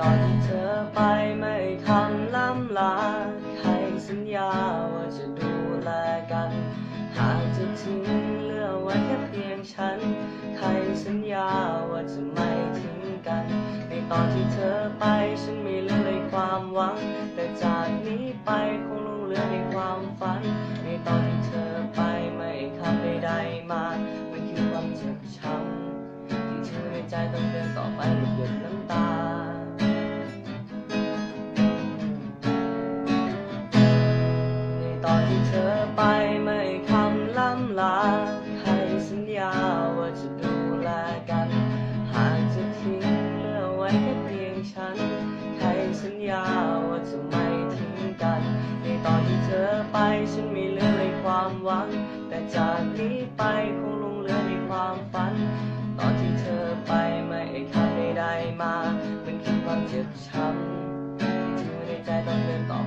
ตอนที่เธอไปไม่คำล้ำลาใครสัญญาว่าจะดูแลกัน หากจะทิ้งเลือไว้แค่เพียงฉันใครสัญญาว่าจะไม่ทิ้งกัน ในตอนที่เธอไปฉันไม่เหลือเลยความหวัง แต่จากนี้ไปคงลงเหลือในความฝัน ในตอนที่เธอไปไม่คำใดๆมา มันคือความเจ็บช้ำที่ถือในใจต้องเดินต่อไปหยุดหยุด เธอไปไม่คำล้ำลาใครสัญญาว่าจะดูแลกัน หากจะทิ้งเหลือไว้แค่เพียงฉันใครสัญญาว่าจะไม่ทิ้งกัน ในตอนที่เธอไปฉันม่เหลือเลยความหวัง แต่จากนี้ไปคงลงเหลือในความฝัน ตอนที่เธอไปไม่คำใดๆมามันคือความเจ็บช้ำที่ถือในใจต้องเดินต่อ